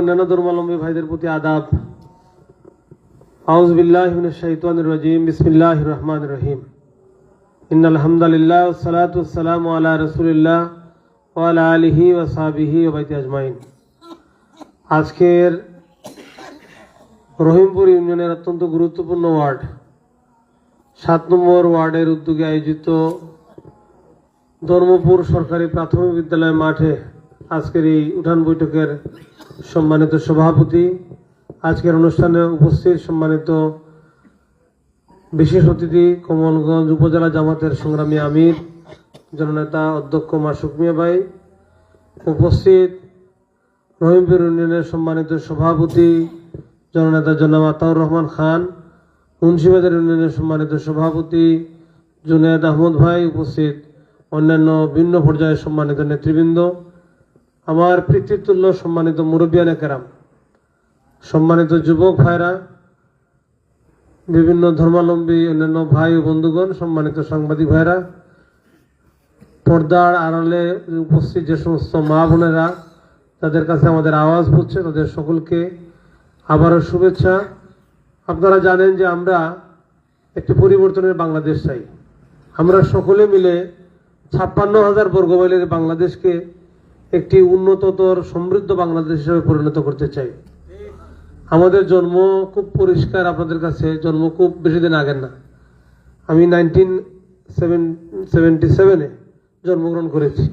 অন্যান্য ধর্মাবলম্বী ভাইদের প্রতি আদাব। আজকের রহিমপুর ইউনিয়নের অত্যন্ত গুরুত্বপূর্ণ ওয়ার্ড। সাত নম্বর ওয়ার্ডের উদ্যোগে আয়োজিত ধর্মপুর সরকারি প্রাথমিক বিদ্যালয় মাঠে আজকের এই উঠান বৈঠকের সম্মানিত সভাপতি, আজকের অনুষ্ঠানে উপস্থিত সম্মানিত বিশেষ অতিথি, কমলগঞ্জ উপজেলা জামাতের সংগ্রামী আমির, জননেতা অধ্যক্ষ মাসুক মিয়া ভাই, উপস্থিত রহিমপুর ইউনিয়নের সম্মানিত সভাপতি, জননেতা জনাব আতাউর রহমান খান, মুন্সিবাজার ইউনিয়নের সম্মানিত সভাপতি, জুনেদ আহমদ ভাই, উপস্থিত অন্যান্য ভিন্ন পর্যায়ে সম্মানিত নেতৃবৃন্দ। আমার পিতৃতুল্য সম্মানিত মুরব্বিয়ানে কেরাম, সম্মানিত যুবক ভাইরা, বিভিন্ন ধর্মাবলম্বী, অন্যান্য ভাই ও বন্ধুগণ, সম্মানিত সাংবাদিক ভাইরা, পর্দার আড়ালে উপস্থিত যে সমস্ত মা বোনেরা, তাদের কাছে আমাদের আওয়াজ পড়ছে তাদের সকলকে আবারও শুভেচ্ছা। আপনারা জানেন যে আমরা একটি পরিবর্তনের বাংলাদেশ চাই। আমরা সকলে মিলে ছাপ্পান্ন হাজার বর্গমাইলের বাংলাদেশকে একটি উন্নততর সমৃদ্ধ বাংলাদেশ হিসেবে পরিণত করতে চাই। আমাদের জন্ম খুব পরিষ্কার, আপনাদের কাছে জন্ম খুব বেশি দিন আগের না। আমি নাইনটিন সেভেন্টি সেভেনে জন্মগ্রহণ করেছি।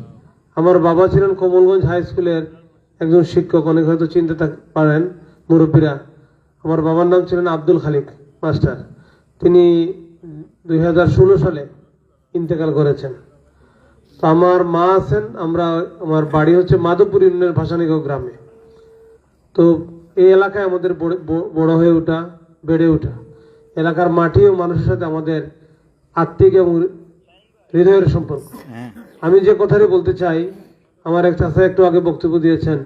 আমার বাবা ছিলেন কমলগঞ্জ হাই স্কুলের একজন শিক্ষক, অনেক হয়তো চিনতে পারেন মুরব্বীরা। আমার বাবার নাম ছিলেন আব্দুল খালিক মাস্টার। তিনি দুই হাজার ষোলো সালে ইন্তেকাল করেছেন। তো আমার মা আছেন আমরা আমার বাড়ি হচ্ছে মাধবপুর ইউনিয়নের ভাসানিগাঁও গ্রামে। তো এই এলাকায় আমাদের বড়- বড় হয়ে ওঠা বেড়ে ওঠা। এলাকার মাটি ও মানুষের সাথে আমাদের আত্মিক এবং হৃদয়ের সম্পর্ক। আমি যে কথাটি বলতে চাই আমার এক চাষা একটু আগে বক্তব্য দিয়েছেন।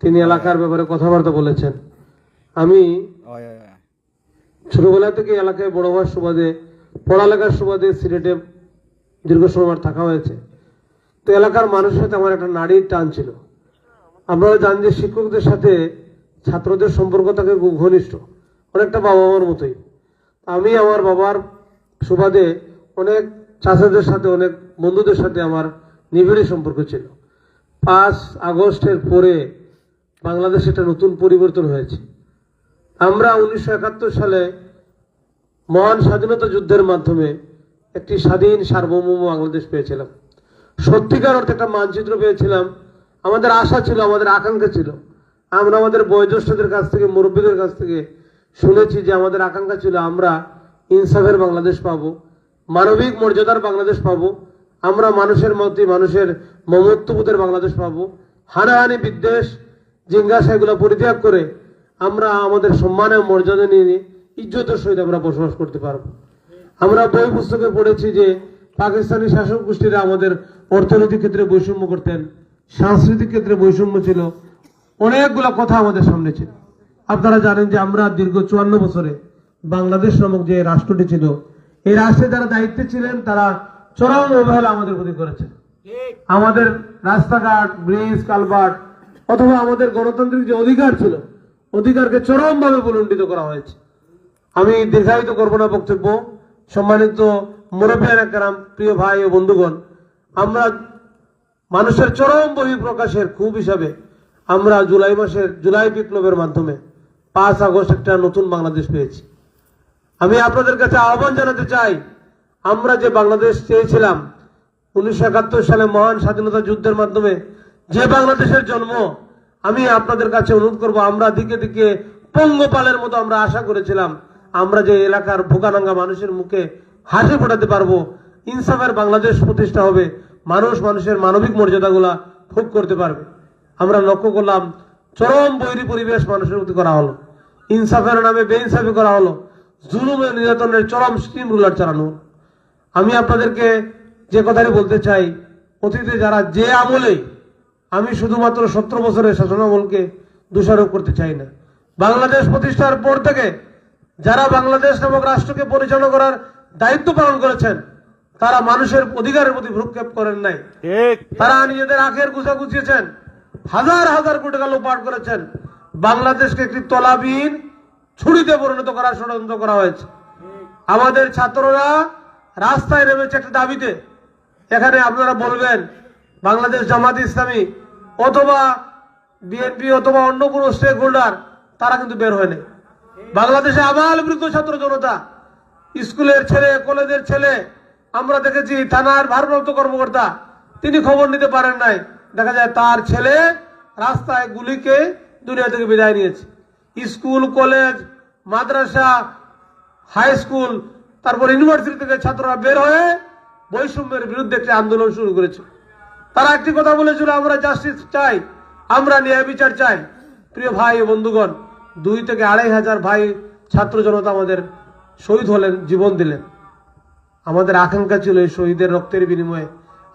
তিনি এলাকার ব্যাপারে কথাবার্তা বলেছেন। আমি ছোটবেলা থেকে এলাকায় বড় হওয়ার সুবাদে পড়ালেখার সুবাদে সিলেটে দীর্ঘ সময় থাকা হয়েছে। তো এলাকার মানুষের সাথে আমার একটা নারীর টান ছিল। আপনারা জানেন যে শিক্ষকদের সাথে ছাত্রদের সম্পর্ক থাকে ঘনিষ্ঠ, অনেকটা বাবা মার মতোই। আমি আমার বাবার সুবাদে অনেক চাষাদের সাথে, অনেক বন্ধুদের সাথে আমার নিবিড় সম্পর্ক ছিল। পাঁচ আগস্টের পরে বাংলাদেশে একটা নতুন পরিবর্তন হয়েছে। আমরা উনিশশো একাত্তর সালে মহান স্বাধীনতা যুদ্ধের মাধ্যমে একটি স্বাধীন সার্বভৌম বাংলাদেশ পেয়েছিলাম। সত্যিকার অর্থে একটা মানচিত্র পেয়েছিলাম। আমাদের আশা ছিল, আমাদের আকাঙ্ক্ষা ছিল। আমরা আমাদের বয়োজ্যেষ্ঠদের কাছ থেকে, মুরব্বীদের কাছ থেকে শুনেছি যে আমাদের আকাঙ্ক্ষা ছিল, আমরা ইনসাফের বাংলাদেশ পাবো, মানবিক মর্যাদার বাংলাদেশ পাবো, আমরা মানুষের মধ্যে মানুষের মমত্ববোধের বাংলাদেশ পাবো। হানাহানি বিদ্বেষ, জিজ্ঞাসা এগুলো পরিত্যাগ করে আমরা আমাদের সম্মান মর্যাদা নিয়ে ইজ্জতের সহিত আমরা বসবাস করতে পারব। আমরা বই পুস্তকে পড়েছি যে পাকিস্তানি শাসক গোষ্ঠীরা আমাদের অর্থনৈতিক ক্ষেত্রে বৈষম্য করতেন, সাংস্কৃতিক ক্ষেত্রে বৈষম্য ছিল। অনেকগুলা কথা আমাদের সামনে ছিল। আপনারা জানেন যে আমরা দীর্ঘ চুয়ান্ন বছরে বাংলাদেশ নামক যে রাষ্ট্রটি ছিল, এই রাষ্ট্রে যারা দায়িত্বে ছিলেন, তারা চরম অবহেলা আমাদের প্রতি করেছেন। আমাদের রাস্তাঘাট, ব্রিজ কালভার্ট অথবা আমাদের গণতান্ত্রিক যে অধিকার ছিল, অধিকারকে চরমভাবে বলুণ্ঠিত করা হয়েছে। আমি দীর্ঘায়িত করব না বক্তব্য। সম্মানিত একরাম, প্রিয় ভাই ও বন্ধুগণ, আমরা মানুষের চরম বহিঃপ্রকাশের খুব হিসাবে আমরা জুলাই মাসের, জুলাই বিপ্লবের মাধ্যমে পাঁচ আগস্ট একটা নতুন বাংলাদেশ পেয়েছি। আমি আপনাদের কাছে আহ্বান জানাতে চাই, আমরা যে বাংলাদেশ চেয়েছিলাম, উনিশশো একাত্তর সালে মহান স্বাধীনতা যুদ্ধের মাধ্যমে যে বাংলাদেশের জন্ম, আমি আপনাদের কাছে অনুরোধ করব, আমরা দিকে দিকে পঙ্গপালের মতো আমরা আশা করেছিলাম, আমরা যে এলাকার ভোগানাঙ্গা মানুষের মুখে হাসি ফোটাতে পারব। ইনসাফের বাংলাদেশ প্রতিষ্ঠা হবে। মানুষ মানুষের মানবিক মর্যাদাগুলা ভোগ করতে পারবে। আমরা লক্ষ্য করলাম, চরম বৈরী পরিবেশ মানুষের প্রতি করা হলো। ইনসাফের নামে বেইনসাফি করা হলো। জুলুমে নির্যাতনের চরম স্টিম রুলার চালানো আমি আপনাদেরকে যে কথাটি বলতে চাই, অতীতে যারা যে আমলে আমি শুধুমাত্র সতেরো বছরের শাসনামলকে দোষারোপ করতে চাই না। বাংলাদেশ প্রতিষ্ঠার পর থেকে যারা বাংলাদেশ নামক রাষ্ট্রকে পরিচালনা করার দায়িত্ব পালন করেছেন তারা মানুষের অধিকারের প্রতি ভ্রুক্ষেপ করেন নাই। তারা নিজেদের আখের গুছা গুছিয়েছেন হাজার হাজার কোটি টাকা লোপাট করেছেন। বাংলাদেশকে একটি তলাবিহীন ছুরিতে পরিণত করার ষড়যন্ত্র করা হয়েছে। আমাদের ছাত্ররা রাস্তায় নেমেছে একটা দাবিতে। এখানে আপনারা বলবেন বাংলাদেশ জামাত ইসলামী অথবা বিএনপি অথবা অন্য কোনো স্টেক হোল্ডার তারা কিন্তু বের হয়নি। বাংলাদেশে আবার বৃদ্ধ ছাত্র জনতা স্কুলের ছেলে, কলেজের ছেলে, আমরা দেখেছি থানার ভারপ্রাপ্ত কর্মকর্তা, তিনি খবর নিতে পারেন নাই। দেখা যায় তার ছেলে রাস্তায় গুলিকে দুনিয়া থেকে বিদায় নিয়েছে। স্কুল, কলেজ, মাদ্রাসা, হাই স্কুল, তারপর ইউনিভার্সিটি থেকে ছাত্ররা বের হয়ে বৈষম্যের বিরুদ্ধে একটি আন্দোলন শুরু করেছে। তারা একটি কথা বলেছিল, আমরা জাস্টিস চাই, আমরা ন্যায় বিচার চাই। প্রিয় ভাই বন্ধুগণ, দুই থেকে আড়াই হাজার ভাই ছাত্র জনতা আমাদের শহীদ হলেন, জীবন দিলেন। আমাদের আকাঙ্ক্ষা ছিল এই শহীদের রক্তের বিনিময়ে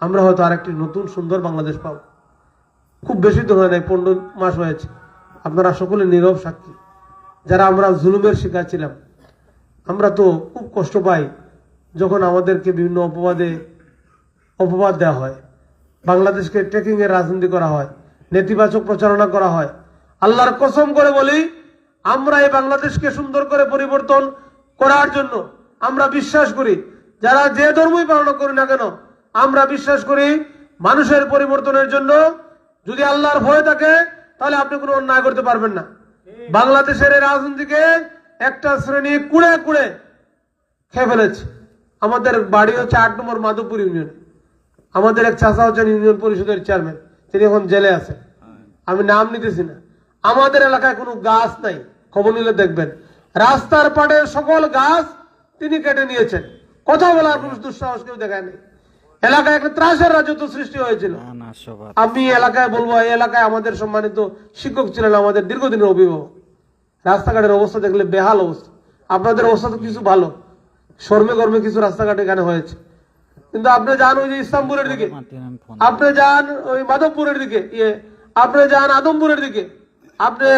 আমরা হয়তো আরেকটি নতুন সুন্দর বাংলাদেশ পাবো। খুব বেশি তো হয় নাই, পনেরো মাস হয়েছে। আপনারা সকলে নীরব সাক্ষী। যারা আমরা জুলুমের শিকার ছিলাম, আমরা তো খুব কষ্ট পাই যখন আমাদেরকে বিভিন্ন অপবাদে অপবাদ দেওয়া হয়। বাংলাদেশকে ট্রেকিংয়ের রাজনীতি করা হয়, নেতিবাচক প্রচারণা করা হয়। আল্লাহর কসম করে বলি, আমরা এই বাংলাদেশকে সুন্দর করে পরিবর্তন করার জন্য আমরা বিশ্বাস করি। যারা যে ধর্মই পালন করি না কেন, আমরা বিশ্বাস করি মানুষের পরিবর্তনের জন্য যদি আল্লাহর ভয় থাকে, তাহলে আপনি কোনো অন্যায় করতে পারবেন না। বাংলাদেশের রাজনীতিকে একটা শ্রেণি কুড়ে কুড়ে খেয়ে ফেলেছে। আমাদের বাড়ি হচ্ছে আট নম্বর মাধবপুর ইউনিয়ন। আমাদের এক চাষা হচ্ছেন ইউনিয়ন পরিষদের চেয়ারম্যান। তিনি এখন জেলে আছেন। আমি নাম নিতেছি না। আমাদের এলাকায় কোনো গাছ নাই। খবর নিলে দেখবেন। রাস্তার পাড়ের সকল গাছ তিনি কেটে নিয়েছেন। কথা বলার কোনো দুঃসাহস কেউ দেখায় নেই। এলাকায় একটা ত্রাসের রাজত্ব সৃষ্টি হয়েছিল। আমি এলাকায় বলব এই এলাকায় আমাদের সম্মানিত শিক্ষক ছিলেন আমাদের দীর্ঘদিনের অভিভাবক। রাস্তাঘাটের অবস্থা দেখলে বেহাল অবস্থা। আপনাদের অবস্থা তো কিছু ভালো। শর্মে কর্মে কিছু রাস্তাঘাট এখানে হয়েছে। কিন্তু আপনি যান ওই যে ইসলামপুরের দিকে। আপনি যান ওই মাধবপুরের দিকে। ইয়ে আপনি যান আদমপুরের দিকে। আপনি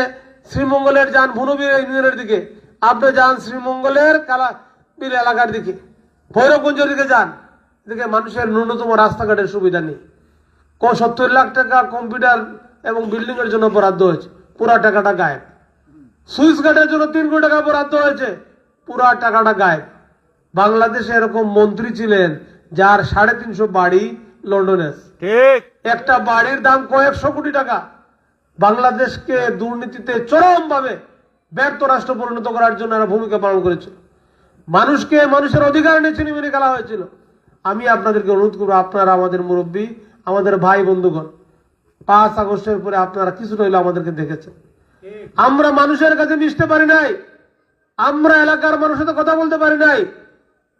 শ্রীমঙ্গলের যান ভুনবীর ইউনিয়নের দিকে। আপনি যান শ্রীমঙ্গলের কালা বিল এলাকার দিকে ভৈরবগঞ্জের দিকে যান। এদিকে মানুষের ন্যূনতম রাস্তাঘাটের সুবিধা নেই। ক সত্তর লাখ টাকা কম্পিউটার এবং বিল্ডিং এর জন্য বরাদ্দ হয়েছে। পুরা টাকাটা গায়েব। সুইচ গার্ডের জন্য তিন কোটি টাকা বরাদ্দ হয়েছে। পুরা টাকাটা গায়েব। বাংলাদেশে এরকম মন্ত্রী ছিলেন যার সাড়ে তিনশো বাড়ি লন্ডনে ঠিক। একটা বাড়ির দাম কয়েকশো কোটি টাকা। বাংলাদেশকে দুর্নীতিতে চরম ভাবে ব্যর্থ রাষ্ট্র পরিণত করার জন্য এরা ভূমিকা পালন করেছিল। মানুষকে মানুষের অধিকার নিয়ে ছিনিমিনি খেলা হয়েছিল। আমি আপনাদেরকে অনুরোধ করব, আপনারা আমাদের মুরব্বী, আমাদের ভাই বন্ধুগণ, পাঁচ আগস্টের পরে আপনারা কিছুটা হইলে আমাদেরকে দেখেছেন। আমরা মানুষের কাছে মিশতে পারি নাই। আমরা এলাকার মানুষের সাথে কথা বলতে পারি নাই।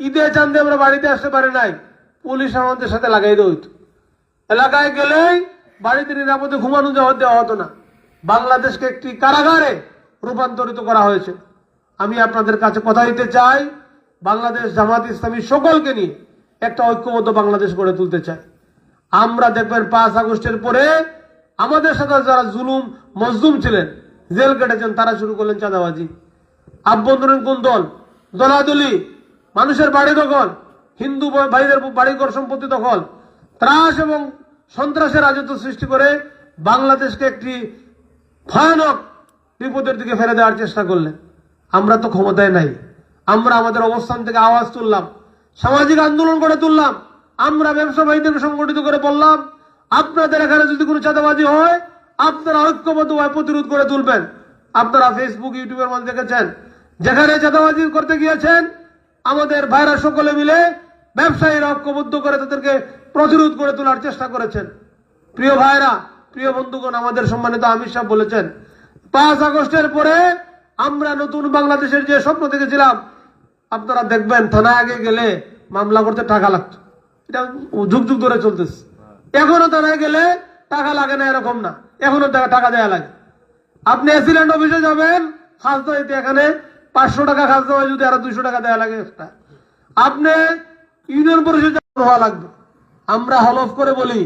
ঈদে চান্দে আমরা বাড়িতে আসতে পারি নাই। পুলিশ আমাদের সাথে লাগাই দেওয়া এলাকায় গেলেই বাড়িতে নিরাপদে ঘুমানো যাওয়া দেওয়া হতো না। বাংলাদেশকে একটি কারাগারে রূপান্তরিত করা হয়েছে। আমি আপনাদের কাছে কথা দিতে চাই, বাংলাদেশ জামাত ইসলামী সকলকে নিয়ে একটা ঐক্যবদ্ধ বাংলাদেশ গড়ে তুলতে চাই। আমরা দেখবেন পাঁচ আগস্টের পরে আমাদের সাথে যারা জুলুম, মজলুম ছিলেন, জেল কেটেছেন, তারা শুরু করলেন চাঁদাবাজি। আভ্যন্তরীণ কোন দল? দলাদলি, মানুষের বাড়ি দখল, হিন্দু ভাইদের বাড়িঘর সম্পত্তি দখল, ত্রাস এবং সন্ত্রাসের রাজত্ব সৃষ্টি করে বাংলাদেশকে একটি ভয়ানক বিপদের দিকে ফেলে দেওয়ার চেষ্টা করলেন। আমরা তো ক্ষমতায় নাই। আমরা আমাদের অবস্থান থেকে আওয়াজ তুললাম, সামাজিক আন্দোলন করে তুললাম, আমরা ব্যবসা সংগঠিত করে বললাম, আপনাদের এখানে যদি কোনো চাঁদাবাজি হয়, আপনারা ঐক্যবদ্ধভাবে প্রতিরোধ করে তুলবেন। আপনারা ফেসবুক ইউটিউবের মধ্যে দেখেছেন, যেখানে চাঁদাবাজি করতে গিয়েছেন, আমাদের ভাইরা সকলে মিলে ব্যবসায়ীরা ঐক্যবদ্ধ করে তাদেরকে প্রতিরোধ করে তোলার চেষ্টা করেছেন। প্রিয় ভাইরা, প্রিয় বন্ধুগণ, আমাদের সম্মানিত আমির সাহেব বলেছেন পাঁচ আগস্টের পরে আমরা নতুন বাংলাদেশের যে স্বপ্ন দেখেছিলাম, আপনারা দেখবেন, থানায় আগে গেলে মামলা করতে টাকা লাগতো। এটা যুগ যুগ ধরে চলতেছে। এখনও থানায় গেলে টাকা লাগে না, এরকম না। এখনও টাকা দেওয়া লাগে। আপনি অ্যাসিডেন্ট অফিসে যাবেন খাজনা দিতে এখানে পাঁচশো টাকা খাজনা হয়, যদি আরও দুইশো টাকা দেওয়া লাগে extra। আপনি ইউনিয়ন পরিষদ হওয়া লাগবে। আমরা হলফ করে বলি,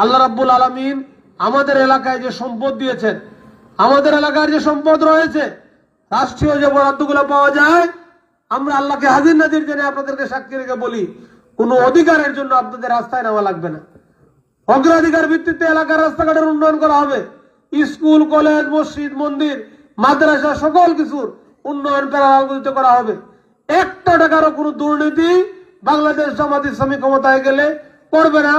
আল্লাহ রাব্বুল আলামিন আমাদের এলাকায় যে সম্পদ দিয়েছেন আমাদের এলাকার যে সম্পদ রয়েছে, রাষ্ট্রীয় যে বরাদ্দগুলো পাওয়া যায়, আমরা আল্লাহকে হাজির নাজির জেনে আপনাদেরকে সাক্ষী রেখে বলি, কোনো অধিকারের জন্য আপনাদের রাস্তায় নেওয়া লাগবে না। অগ্রাধিকার ভিত্তিতে এলাকার রাস্তাঘাটের উন্নয়ন করা হবে। স্কুল, কলেজ, মসজিদ, মন্দির, মাদ্রাসা, সকল কিছুর উন্নয়ন প্যারাগতিতে করা হবে। একটা টাকারও কোনো দুর্নীতি বাংলাদেশ জামাত ইসলামী ক্ষমতায় গেলে করবে না,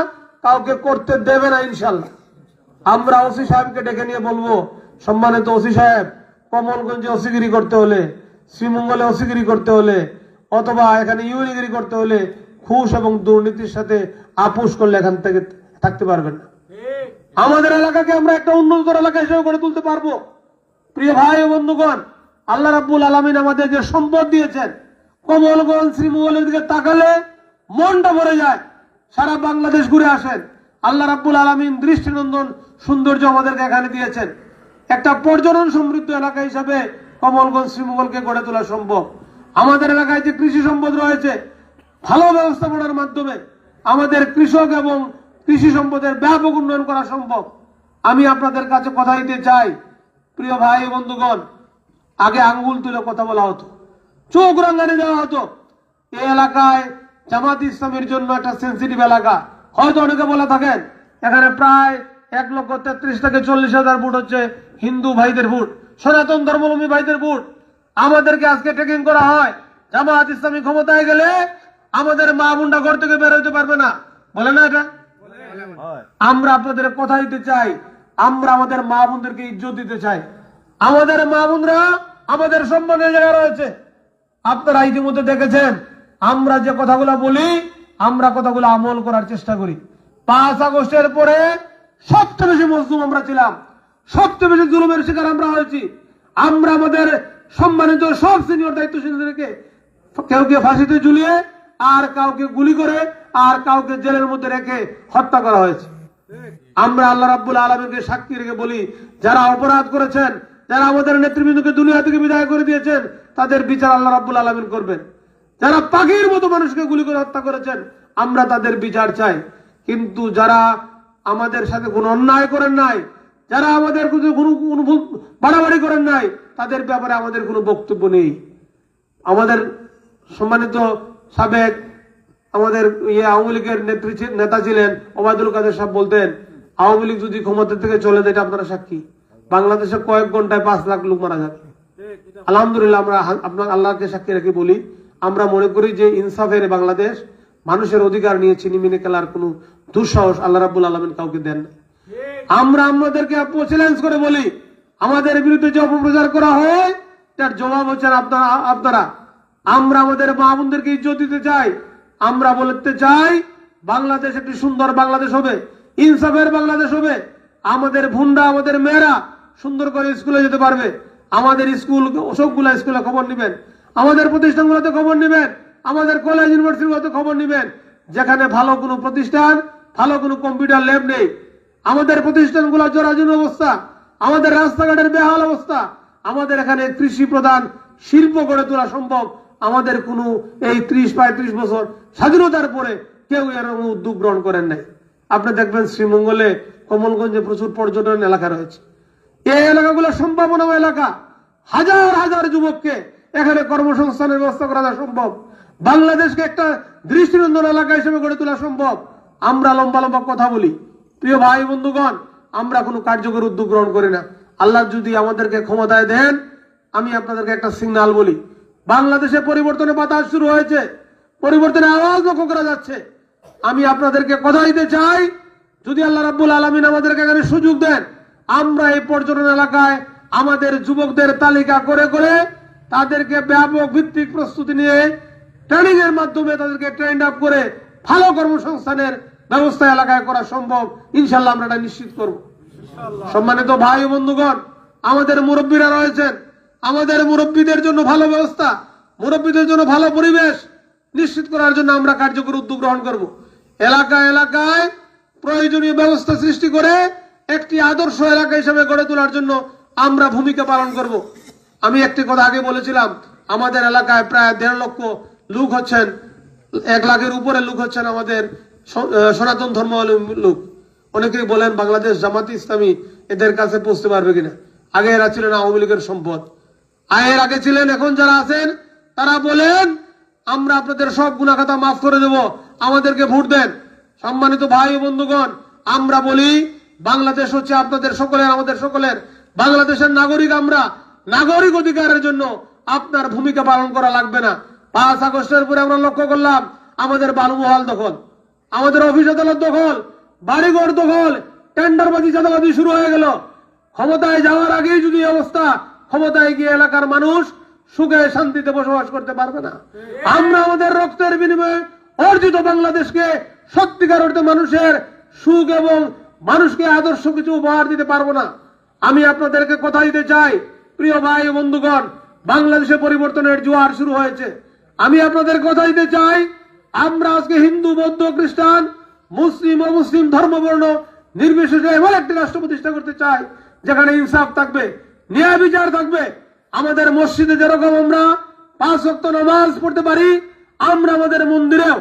কাউকে করতে দেবে না ইনশাল্লাহ। আমরা ওসি সাহেবকে ডেকে নিয়ে বলব সম্মানিত ওসি সাহেব, কমলগঞ্জে ওসিগিরি করতে হলে, শ্রীমঙ্গলে ওসিগিরি করতে হলে, অথবা এখানে ইউনিগিরি করতে হলে খুশ এবং দুর্নীতির সাথে আপোষ করলে এখান থেকে থাকতে পারবেন না। আমাদের এলাকাকে আমরা একটা উন্নততর এলাকা হিসেবে গড়ে তুলতে পারব। প্রিয় ভাই ও বন্ধুগণ, আল্লাহ রাব্বুল আলমিন আমাদের যে সম্পদ দিয়েছেন, কমলগঞ্জ শ্রীমঙ্গলের দিকে তাকালে মনটা ভরে যায়, সারা বাংলাদেশ ঘুরে আসেন। আল্লাহ রাব্বুল আলমিন দৃষ্টিনন্দন সৌন্দর্য আমাদেরকে এখানে দিয়েছেন। একটা পর্যটন সমৃদ্ধ এলাকা হিসাবে কমলগঞ্জ শ্রীমঙ্গলকে গড়ে তোলা সম্ভব। আমাদের এলাকায় যে কৃষি সম্পদ রয়েছে, ভালো ব্যবস্থাপনার মাধ্যমে আমাদের কৃষক এবং কৃষি সম্পদের ব্যাপক উন্নয়ন করা সম্ভব। আমি আপনাদের কাছে কথা দিতে চাই, প্রিয় ভাই বন্ধুগণ, আগে আঙ্গুল তুলে কথা বলা হতো, চোখ রাঙ্গানি দেওয়া হতো। এই এলাকায় জামাত ইসলামের জন্য একটা সেন্সিটিভ এলাকা। হয়তো অনেকে বলে থাকেন, এখানে প্রায় এক লক্ষ তেত্রিশ থেকে চল্লিশ হাজার ভোট হচ্ছে হিন্দু ভাইদের ভোট সনাতন ধর্মলম্বী ভাইদের ভোট। আমাদেরকে আজকে ট্রেকিং করা হয়। জামাত ইসলামী ক্ষমতায় গেলে আমাদের মা বোনটা ঘর থেকে বের হতে পারবে না। বলে না এটা? আমরা আপনাদের কথা দিতে চাই। আমরা আমাদের মা বোনদেরকে ইজ্জত দিতে চাই। আমাদের মা বোনরা আমাদের সম্মানের জায়গা রয়েছে। আপনারা ইতিমধ্যে দেখেছেন আমরা যে কথাগুলো বলি আমরা কথাগুলো আমল করার চেষ্টা করি। পাঁচ আগস্টের পরে সবচেয়ে বেশি মজলুম আমরা ছিলাম। সবচেয়ে বেশি জুলুমের শিকার আমরা হয়েছি। আমরা আমাদের সম্মানিত সব সিনিয়র দায়িত্বশীলদেরকে কেউ কে ফাঁসিতে ঝুলিয়ে, আর কাউকে গুলি করে, আর কাউকে জেলের মধ্যে রেখে হত্যা করা হয়েছে। আমরা আল্লাহ রাব্বুল আলমীকে সাক্ষী রেখে বলি, যারা অপরাধ করেছেন, যারা আমাদের নেতৃবৃন্দকে দুনিয়া থেকে বিদায় করে দিয়েছেন, তাদের বিচার আল্লাহ রাব্বুল আলমিন করবেন। যারা পাখির মতো মানুষকে গুলি করে হত্যা করেছেন, আমরা তাদের বিচার চাই। কিন্তু যারা আমাদের সাথে কোনো অন্যায় করেন নাই। যারা আমাদের কোনো বাড়াবাড়ি করেন নাই, তাদের ব্যাপারে আমাদের কোনো বক্তব্য নেই। আমাদের সম্মানিত সাবেক আমাদের ইয়ে আওয়ামী লীগের নেত্রী নেতা ছিলেন ওবায়দুল কাদের সাহেব বলতেন, আওয়ামী লীগ যদি ক্ষমতা থেকে চলে যায় আপনারা সাক্ষী। বাংলাদেশে কয়েক ঘন্টায় পাঁচ লাখ লোক মারা যাবে। আলহামদুলিল্লাহ আমরা আপনার আল্লাহকে সাক্ষী রেখে বলি, আমরা মনে করি যে ইনসাফের বাংলাদেশ মানুষের অধিকার নিয়ে চিনিমিনি খেলার কোনো দুঃসাহস আল্লাহ রাবুল আলমিন কাউকে দেন না। আমরা আমাদেরকে চ্যালেঞ্জ করে বলি আমাদের বিরুদ্ধে যে অপপ্রচার করা হয় তার জবাব হচ্ছেন আপনারা আপনারা। আমরা আমাদের মা বোনদেরকে ইজ্জত দিতে চাই আমরা বলতে চাই বাংলাদেশ একটি সুন্দর বাংলাদেশ হবে ইনসাফের বাংলাদেশ হবে। আমাদের ভুন্ডা আমাদের মেয়েরা সুন্দর করে স্কুলে যেতে পারবে। আমাদের স্কুল সবগুলা স্কুলে খবর নেবেন। আমাদের প্রতিষ্ঠানগুলোতে খবর নেবেন। আমাদের কলেজ ইউনিভার্সিটিগুলোতে খবর নেবেন, যেখানে ভালো কোনো প্রতিষ্ঠান, ভালো কোনো কম্পিউটার ল্যাব নেই। আমাদের প্রতিষ্ঠানগুলো জরাজীর্ণ অবস্থা, আমাদের রাস্তাঘাটের বেহাল অবস্থা, আমাদের এখানে কৃষি প্রধান শিল্প গড়ে তোলা সম্ভব। আমাদের কোনো এই ত্রিশ পঁয়ত্রিশ বছর স্বাধীনতার পরে কেউ এরকম উদ্যোগ গ্রহণ করেন নাই। আপনি দেখবেন শ্রীমঙ্গলে, কমলগঞ্জে প্রচুর পর্যটন এলাকা রয়েছে। এই এলাকাগুলো সম্ভাবনা এলাকা। হাজার হাজার যুবককে এখানে কর্মসংস্থানের ব্যবস্থা করা সম্ভব। বাংলাদেশকে একটা দৃষ্টিনন্দন এলাকা হিসেবে গড়ে তোলা সম্ভব। আমরা লম্বা লম্বা কথা বলি। প্রিয় ভাই বন্ধুগণ, আমরা কোনো কার্যকর উদ্যোগ গ্রহণ করি না। আল্লাহ যদি আমাদেরকে ক্ষমতায় দেন, আমি আপনাদেরকে একটা সিগনাল বলি। বাংলাদেশে পরিবর্তনের বাতাস শুরু হয়েছে। পরিবর্তনের আওয়াজ লক্ষ্য করা যাচ্ছে। আমি আপনাদেরকে কথা দিতে চাই, যদি আল্লাহ রাব্বুল আলমিন আমাদেরকে এখানে সুযোগ দেন, আমরা এই পর্যটন এলাকায় আমাদের যুবকদের তালিকা করে করে তাদেরকে ব্যাপক ভিত্তিক প্রস্তুতি নিয়ে ট্রেনিং এর মাধ্যমে তাদেরকে ট্রেন্ড আপ করে ভালো কর্মসংস্থানের ব্যবস্থা এলাকায় করা সম্ভব ইনশাল্লাহ আমরা এটা নিশ্চিত করব। সম্মানিত ভাই বন্ধুগণ আমাদের মুরব্বীরা রয়েছেন। আমাদের মুরব্বীদের জন্য ভালো ব্যবস্থা মুরব্বীদের জন্য ভালো পরিবেশ নিশ্চিত করার জন্য আমরা কার্যকর উদ্যোগ গ্রহণ করব। এলাকা এলাকায় প্রয়োজনীয় ব্যবস্থা সৃষ্টি করে একটি আদর্শ এলাকা হিসেবে গড়ে তোলার জন্য আমরা ভূমিকা পালন করব। আমি একটি কথা আগে বলেছিলাম আমাদের এলাকায় প্রায় দেড় লক্ষ লোক হচ্ছেন, এক লাখের উপরে লোক হচ্ছেন আমাদের সনাতন ধর্ম লোক। অনেকেই বলেন বাংলাদেশ জামাতি ইসলামী এদের কাছে পৌঁছতে পারবে কিনা। আগে এরা ছিলেন আওয়ামী লীগের সম্পদ। আয়ের আগে ছিলেন, এখন যারা আছেন, তারা বলেন, আমরা আপনাদের সব গুণাখাতা মাফ করে দেব। আমাদেরকে ভোট দেন। সম্মানিত ভাই বন্ধুগণ, আমরা বলি, বাংলাদেশ হচ্ছে আপনাদের সকলের, আমাদের সকলের। বাংলাদেশের নাগরিক আমরা। নাগরিক অধিকারের জন্য আপনার ভূমিকা পালন করা লাগবে না। পাঁচ আগস্টের পরে আমরা লক্ষ্য করলাম, আমাদের বালুমহাল দখল, আমাদের অফিস আদালত দখল, বাড়িঘর দখল, টেন্ডারবাজি চাঁদাবাজি শুরু হয়ে গেল। ক্ষমতায় যাওয়ার আগেই যদি অবস্থা, ক্ষমতায় গিয়ে এলাকার মানুষ সুখে শান্তিতে বসবাস করতে পারবে না। আমরা আমাদের রক্তের বিনিময়ে অর্জিত বাংলাদেশকে সত্যিকার অর্থে মানুষের সুখ এবং মানুষকে আদর্শ কিছু উপহার দিতে পারব না। আমি আপনাদেরকে কথা দিতে চাই, প্রিয় ভাই বন্ধুগণ, বাংলাদেশে পরিবর্তনের জোয়ার শুরু হয়েছে। আমি আপনাদের কথা দিতে চাই, আমরা আজকে হিন্দু, বৌদ্ধ, খ্রিস্টান, মুসলিম অমুসলিম ধর্মবর্ণ নির্বিশেষে এমন একটি রাষ্ট্র প্রতিষ্ঠা করতে চাই, যেখানে ইনসাফ থাকবে, ন্যায় বিচার থাকবে। আমাদের মসজিদে যেরকম আমরা পাঁচ ওয়াক্ত নামাজ পড়তে পারি, আমরা আমাদের মন্দিরেও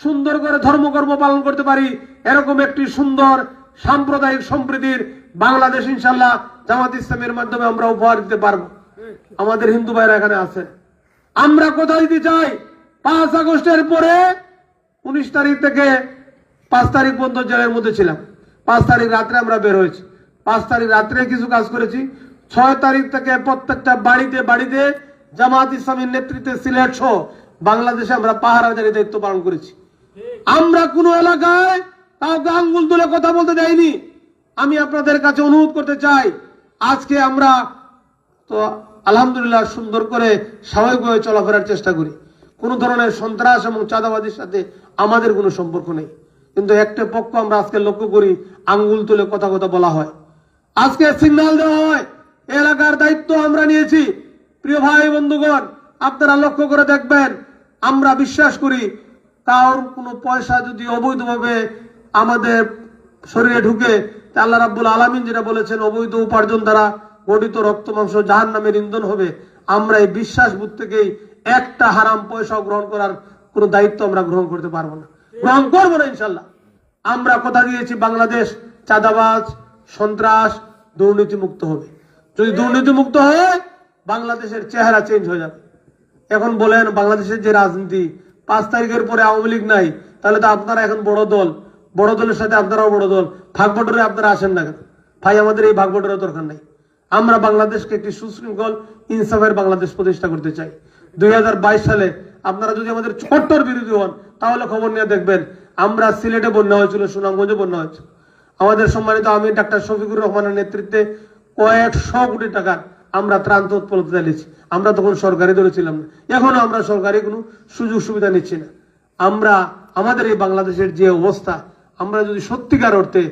সুন্দর করে ধর্মকর্ম পালন করতে পারি। এরকম একটি সুন্দর সাম্প্রদায়িক সম্প্রীতির বাংলাদেশ ইনশাল্লাহ জামাত ইসলামের মাধ্যমে আমরা উপহার দিতে পারব। আমাদের হিন্দু ভাইরা এখানে আছে। আমরা কোথায় দিতে চাই? পাঁচ আগস্টের পরে উনিশ তারিখ থেকে পাঁচ তারিখ পর্যন্ত জেলের মধ্যে ছিলাম। পাঁচ তারিখ রাত্রে আমরা বের হয়েছি। পাঁচ তারিখ রাত্রে কিছু কাজ করেছি। ছয় তারিখ থেকে প্রত্যেকটা বাড়িতে বাড়িতে জামাত ইসলামের নেতৃত্বে সিলেট সহ বাংলাদেশে আমরা পাহারাদারি দায়িত্ব পালন করেছি। আমরা কোন এলাকায় কাউকে আঙ্গুল তুলে কথা বলতে দেয়নি আমি আপনাদের কাছে অনুরোধ করতে চাই, আজকে আমরা তো আলহামদুলিল্লাহ সুন্দর করে স্বাভাবিকভাবে চলাফেরার চেষ্টা করি। কোনো ধরনের সন্ত্রাস এবং চাঁদাবাজির সাথে আমাদের কোনো সম্পর্ক নেই। কিন্তু একটা পক্ষ আমরা আজকে লক্ষ্য করি, আঙ্গুল তুলে কথা কথা বলা হয়। আজকে সিগন্যাল দেওয়া হয়। এলাকার দায়িত্ব আমরা নিয়েছি। প্রিয় ভাই, বন্ধুগণ, আপনারা লক্ষ্য করে দেখবেন, আমরা বিশ্বাস করি কার কোনো পয়সা যদি অবৈধভাবে আমাদের শরীরে ঢুকে আল্লাহ রাব্বুল আলামিন যেটা বলেছেন, অবৈধ উপার্জন দ্বারা গঠিত রক্ত মাংস জাহান নামের ইন্ধন হবে। আমরা এই বিশ্বাস বুধ থেকেই একটা হারাম পয়সা গ্রহণ করার কোনো দায়িত্ব আমরা গ্রহণ করতে পারব না। গ্রহণ করব না ইনশাল্লাহ আমরা কথা দিয়েছি, বাংলাদেশ চাঁদাবাজ, সন্ত্রাস দুর্নীতি মুক্ত হবে। যদি দুর্নীতি মুক্ত হয়, বাংলাদেশের চেহারা চেঞ্জ হয়ে যাবে। এখন বলেন, বাংলাদেশের যে রাজনীতি, পাঁচ তারিখের পরে আওয়ামী লীগ নাই, তাহলে তো আপনারা এখন বড় দল। বড় দলের সাথে আপনারাও বড় দল। ভাগ বটরে আপনারা আসেন না কেন? ভাই, আমাদের এই ভাগ দরকার নাই। আমরা বাংলাদেশকে একটি সুশৃঙ্খল, ইনসাফের বাংলাদেশ প্রতিষ্ঠা করতে চাই। দুই হাজার বাইশ সালে আপনারা যদি আমাদের ছোট্টর বিরোধী হন, তাহলে খবর নিয়ে দেখবেন, আমরা সিলেটে বন্যা হয়েছিল, সুনামগঞ্জে বন্যা হয়েছিল আমাদের সম্মানিত আমি ডাক্তার শফিকুর রহমানের নেতৃত্বে কয়েকশো কোটি টাকার আমরা ত্রাণ তৎপরতা চালিয়েছি। আমরা তখন সরকারি দলে ছিলাম না। এখনও আমরা সরকারি কোনো সুযোগ সুবিধা নিচ্ছি না। আমরা, আমাদের এই বাংলাদেশের যে অবস্থা, আমরা যদি সত্যিকার অর্থে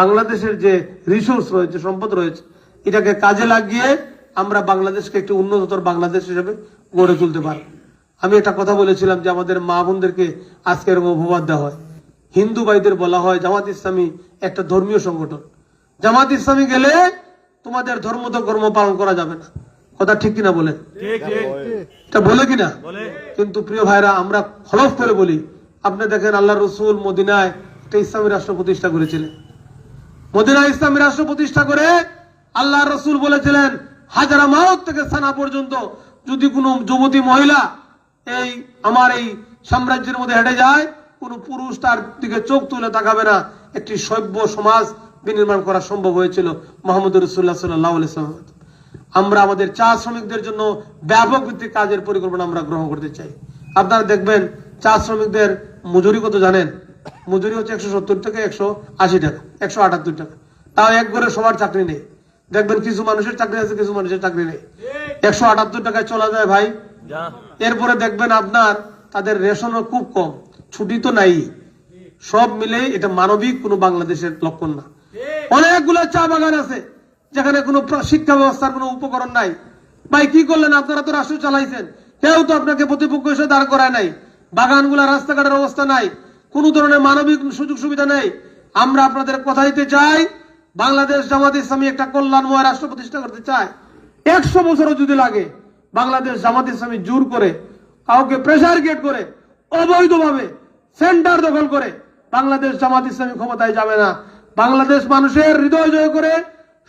বাংলাদেশের যে রিসোর্স রয়েছে, সম্পদ রয়েছে এটাকে কাজে লাগিয়ে আমরা বাংলাদেশকে একটি উন্নততর বাংলাদেশ হিসেবে গড়ে তুলতে পারি। আমি একটা কথা বলেছিলাম যে আমাদের মা বোনদেরকে আজকে এরকম অপবাদ দেওয়া হয়। হিন্দু ভাইদের বলা হয় জামাত ইসলামী একটা ধর্মীয় সংগঠন। জামাত ইসলামী গেলে তোমাদের ধর্ম তো কর্ম পালন করা যাবে না। কথা ঠিক কিনা বলে? এটা বলে কিনা? কিন্তু প্রিয় ভাইরা আমরা হলফ করে বলি আপনি দেখেন আল্লাহ রসুল মদিনায় একটা ইসলামী রাষ্ট্র প্রতিষ্ঠা করেছিলেন। মদিনা ইসলামী রাষ্ট্র প্রতিষ্ঠা করে আল্লাহ রসুল বলেছিলেন, হাজারা মাওত থেকে সানা পর্যন্ত যদি কোনো যুবতী মহিলা এই আমার এই সাম্রাজ্যের মধ্যে হেঁটে যায়, কোনো পুরুষ তার দিকে চোখ তুলে তাকাবে না। একটি সভ্য সমাজ বিনির্মাণ করা সম্ভব হয়েছিল মোহাম্মদ রসুল্লাহ সাল্লাহ আমরা আমাদের চা শ্রমিকদের জন্য ব্যাপক ভিত্তিক কাজের পরিকল্পনা আমরা গ্রহণ করতে চাই। আপনারা দেখবেন, চা শ্রমিকদের মজুরি কত জানেন? মজুরি হচ্ছে একশো সত্তর থেকে একশো আশি টাকা, একশো আটাত্তর টাকা। তাও এক ঘরে সবার চাকরি নেই। দেখবেন কিছু মানুষের চাকরি আছে কিছু মানুষের চাকরি নেই। একশো আটাত্তর টাকায় চলা যায় ভাই। এরপরে দেখবেন আপনার তাদের রেশনও খুব কম ছুটি তো নাই। সব মিলে এটা মানবিক কোনো বাংলাদেশের লক্ষণ না। অনেকগুলো চা বাগান আছে যেখানে কোনো শিক্ষা ব্যবস্থার কোনো উপকরণ নাই। ভাই কি করলেন? আপনারা তো রাষ্ট্র চালাইছেন। কেউ তো আপনাকে প্রতিপক্ষ হিসেবে দাঁড় করায় নাই। বাগানগুলা রাস্তাঘাটের অবস্থা নাই। কোনো ধরনের মানবিক সুযোগ সুবিধা নেই। আমরা আপনাদের কথা দিতে চাই বাংলাদেশ জামাত ইসলামী একটা কল্যাণময় রাষ্ট্র প্রতিষ্ঠা করতে চায়। একশো বছরও যদি লাগে বাংলাদেশ জামাত ইসলামী জোর করে কাউকে প্রেসার গেট করে অবৈধভাবে সেন্টার দখল করে বাংলাদেশ জামাত ইসলামী ক্ষমতায় যাবে না। বাংলাদেশ মানুষের হৃদয় জয় করে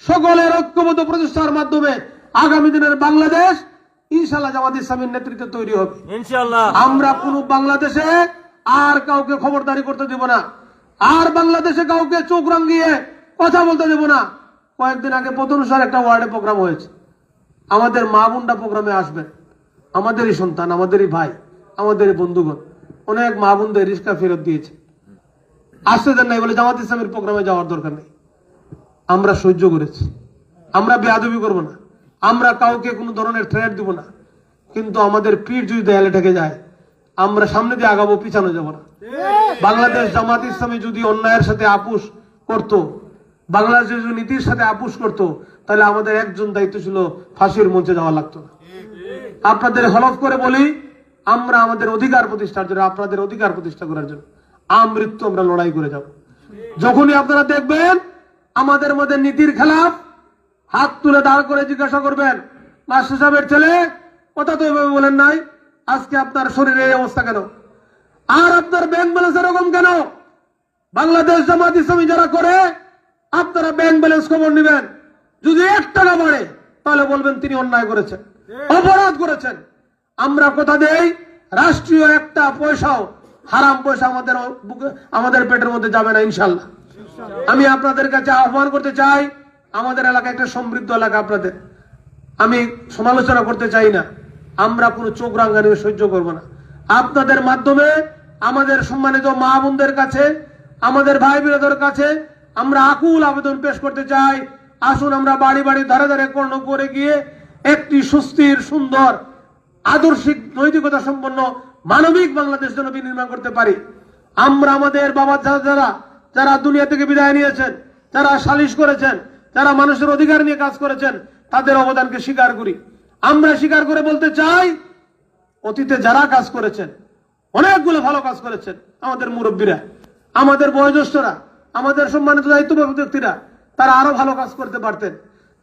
সকলের ঐক্যবদ্ধ প্রচেষ্টার মাধ্যমে আগামী দিনের বাংলাদেশ ইনশাল্লাহ জামাত ইসলামীর নেতৃত্বে তৈরি হবে। আমরা কোন বাংলাদেশে আর কাউকে খবরদারি করতে দিব না। আর বাংলাদেশে কাউকে চোখ রাঙ্গিয়ে কথা বলতে দেবো না। কয়েকদিন আগে পতনসার একটা ওয়ার্ডে প্রোগ্রাম হয়েছে। আমাদের মা বোনটা প্রোগ্রামে আসবেন আমাদেরই সন্তান আমাদেরই ভাই আমাদেরই বন্ধুগণ। অনেক মা বোনদের রিস্কা ফেরত দিয়েছে। আসতে দেন নাই বলে জামাত ইসলামের প্রোগ্রামে যাওয়ার দরকার নেই। আমরা সহ্য করেছি। আমরা বেয়াদবি করব না। আমরা কাউকে কোনো ধরনের থ্রেট দিব না। কিন্তু আমাদের পিঠ যদি দেয়ালে ঠেকে যায় আমরা সামনে দিয়ে আগাবো পিছানো যাব না। বাংলাদেশ জামাত ইসলামী যদি অন্যায়ের সাথে আপুস করত বাংলাদেশ যদি নীতির সাথে আপুস করত, তাহলে আমাদের একজন দায়িত্ব ছিল ফাঁসির মঞ্চে যাওয়া লাগতো না। আপনাদের হলফ করে বলি, আমরা আমাদের অধিকার প্রতিষ্ঠার জন্য, আপনাদের অধিকার প্রতিষ্ঠা করার জন্য, আমৃত্যু আমরা লড়াই করে যাব। যখনই আপনারা দেখবেন আমাদের মধ্যে নীতির খেলাফ, হাত তুলে দাঁড় করে জিজ্ঞাসা করবেন, মাস্টার সাহেবের ছেলে, কথা তো এভাবে বলেন নাই, আজকে আপনার শরীরে এই অবস্থা কেন? আর আপনার ব্যাংক ব্যালেন্স এরকম কেন? বাংলাদেশ জামাত ইসলামী যারা করে আপনারা ব্যাংক ব্যালেন্স খবর নেবেন। যদি এক টাকা বাড়ে তাহলে বলবেন তিনি অন্যায় করেছেন অপরাধ করেছেন। আমরা কথা দেই রাষ্ট্রীয় একটা পয়সাও হারাম পয়সা আমাদের আমাদের পেটের মধ্যে যাবে না ইনশাল্লাহ। আমি আপনাদের কাছে আহ্বান করতে চাই আমাদের এলাকা একটা সমৃদ্ধ এলাকা আপনাদের। আমি সমালোচনা করতে চাই না। আমরা কোনো চোখ রাঙ্গানি সহ্য করব না। আপনাদের মাধ্যমে আমাদের সম্মানিত মা বোনদের কাছে আমাদের ভাই বোনদের কাছে আমরা আকুল আবেদন পেশ করতে চাই। আসুন আমরা বাড়ি বাড়ি ধারে ধারে কর্ণ করে গিয়ে একটি সুস্থির, সুন্দর, আদর্শিক, নৈতিকতা সম্পন্ন মানবিক বাংলাদেশ যেন বিনির্মাণ করতে পারি। আমরা আমাদের বাবা যারা যারা যারা দুনিয়া থেকে বিদায় নিয়েছেন, যারা সালিশ করেছেন, যারা মানুষের অধিকার নিয়ে কাজ করেছেন, তাদের অবদানকে স্বীকার করি। আমরা স্বীকার করে বলতে চাই, অতীতে যারা কাজ করেছেন, অনেকগুলো ভালো কাজ করেছেন, আমাদের মুরব্বীরা, আমাদের বয়োজ্যেষ্ঠরা আমাদের সম্মানিত দায়িত্ববান ব্যক্তিরা, তারা আরও ভালো কাজ করতে পারতেন।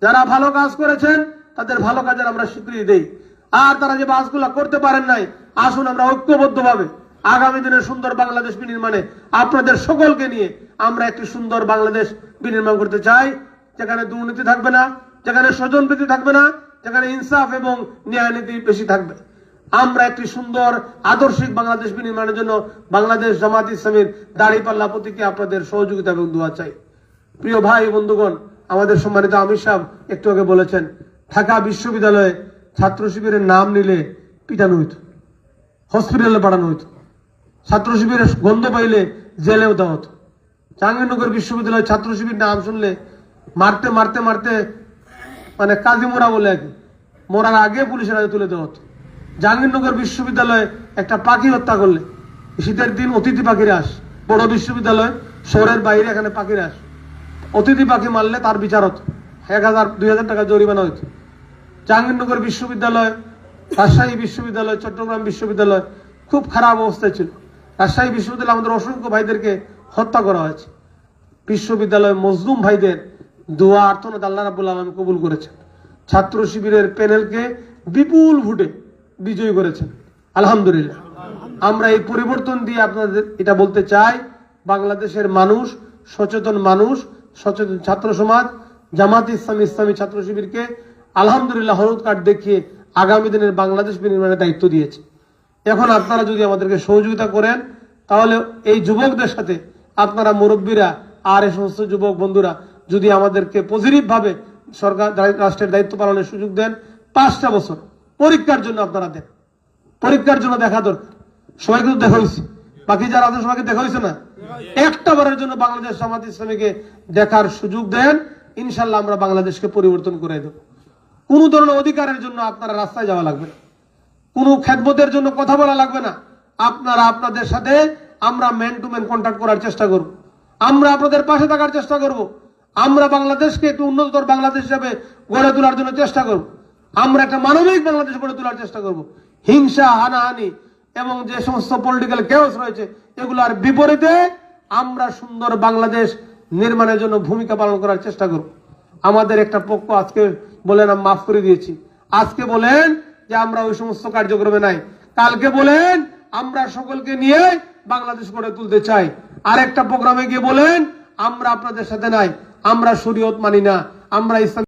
যারা ভালো কাজ করেছেন, তাদের ভালো কাজের আমরা স্বীকৃতি দেই। আর তারা যে কাজগুলো করতে পারেন নাই, আসুন আমরা ঐক্যবদ্ধভাবে আগামী দিনে সুন্দর বাংলাদেশ বিনির্মাণে আপনাদের সকলকে নিয়ে আমরা একটি সুন্দর বাংলাদেশ বিনির্মাণ করতে চাই। যেখানে দুর্নীতি থাকবে না, যেখানে স্বজন প্রীতি থাকবে না, যেখানে ইনসাফ এবং ন্যায় নীতি বেশি থাকবে। আমরা একটি সুন্দর, আদর্শিক বাংলাদেশ বিনির্মাণের জন্য বাংলাদেশ জামাত ইসলামের দাড়িপাল্লা প্রতীকে আপনাদের সহযোগিতা এবং দোয়া চাই। প্রিয় ভাই, বন্ধুগণ, আমাদের সম্মানিত আমির সাহেব একটু আগে বলেছেন, ঢাকা বিশ্ববিদ্যালয়ে ছাত্র শিবিরের নাম নিলে পিটানো হইতো, হসপিটালে পাঠানো হইতো, ছাত্র শিবিরের গন্ধ পাইলে জেলেও দেওয়া হতো। জাহাঙ্গীরনগর বিশ্ববিদ্যালয়ের ছাত্র শিবির নাম শুনলে মারতে মারতে মারতে মানে কাজী মোরা বলে মরার আগে পুলিশের হাতে তুলে দেওয়া হতো। জাহাঙ্গীরনগর বিশ্ববিদ্যালয়ে একটা পাখি হত্যা করলে। শীতের দিন অতিথি পাখিরা আস বড় বিশ্ববিদ্যালয়, শহরের বাইরে এখানে পাখিরা আস অতিথি পাখি মারলে তার বিচার হতো। এক হাজার, দুই হাজার টাকা জরিমানা হতো জাহাঙ্গীরনগর বিশ্ববিদ্যালয়, রাজশাহী বিশ্ববিদ্যালয়, চট্টগ্রাম বিশ্ববিদ্যালয় খুব খারাপ অবস্থায় ছিল। রাজশাহী বিশ্ববিদ্যালয়ে আমাদের অসংখ্য ভাইদেরকে হত্যা করা হয়েছে। বিশ্ববিদ্যালয় মজলুম ভাইদের দোয়া আর্থনাথ আল্লাহ রাবুল আলম কবুল করেছেন। ছাত্র শিবিরের প্যানেলকে বিপুল ভোটে বিজয়ী করেছেন। আলহামদুলিল্লাহ। আমরা এই পরিবর্তন দিয়ে আপনাদের এটা বলতে চাই, বাংলাদেশের মানুষ, সচেতন মানুষ, সচেতন ছাত্র সমাজ, জামাত ইসলামী ইসলামী ছাত্র শিবিরকে আলহামদুলিল্লাহ হলুদ কার্ড দেখিয়ে আগামী দিনের বাংলাদেশ বিনির্মাণের দায়িত্ব দিয়েছে। এখন আপনারা যদি আমাদেরকে সহযোগিতা করেন, তাহলে এই যুবকদের সাথে আপনারা মুরব্বীরা আর এই সমস্ত যুবক বন্ধুরা যদি আমাদেরকে পজিটিভ ভাবে সরকার, রাষ্ট্রের দায়িত্ব পালনের সুযোগ দেন, পাঁচটা বছর পরীক্ষার জন্য আপনারা দেন পরীক্ষার জন্য দেখা দরকার সবাইকে তো দেখা হয়েছে বাকি যারা আছে সবাইকে দেখা হয়েছে না? একটা বারের জন্য বাংলাদেশ জামাত ইসলামীকে দেখার সুযোগ দেন ইনশাল্লাহ আমরা বাংলাদেশকে পরিবর্তন করে দেব। কোনো ধরনের অধিকারের জন্য আপনারা রাস্তায় যাওয়া লাগবে না। কোনো খেদমতের জন্য কথা বলা লাগবে না। আপনারা আপনাদের সাথে আমরা ম্যান টু ম্যান কন্ট্যাক্ট করার চেষ্টা করব। আমরা আপনাদের পাশে থাকার চেষ্টা করব। আমরা বাংলাদেশকে একটু উন্নততর বাংলাদেশ হিসাবে গড়ে তোলার জন্য চেষ্টা করব। আমরা একটা মানবিক বাংলাদেশ গড়ে তোলার চেষ্টা করব। হিংসা, হানাহানি এবং যে সমস্ত পলিটিক্যাল কেওস রয়েছে, এগুলোর বিপরীতে আমরা সুন্দর বাংলাদেশ নির্মাণের জন্য ভূমিকা পালন করার চেষ্টা করব। আমাদের একটা পক্ষ আজকে বলেন, আমি মাফ করে দিয়েছি। আজকে বলেন যে আমরা ওই সমস্ত কার্যক্রমে নাই। কালকে বলেন, আমরা সকলকে নিয়ে বাংলাদেশ গড়ে তুলতে চাই। আরেকটা প্রোগ্রামে গিয়ে বলেন, আমরা আপনাদের সাথে নাই। আমরা শরীয়ত মানি না। আমরা ইসলাম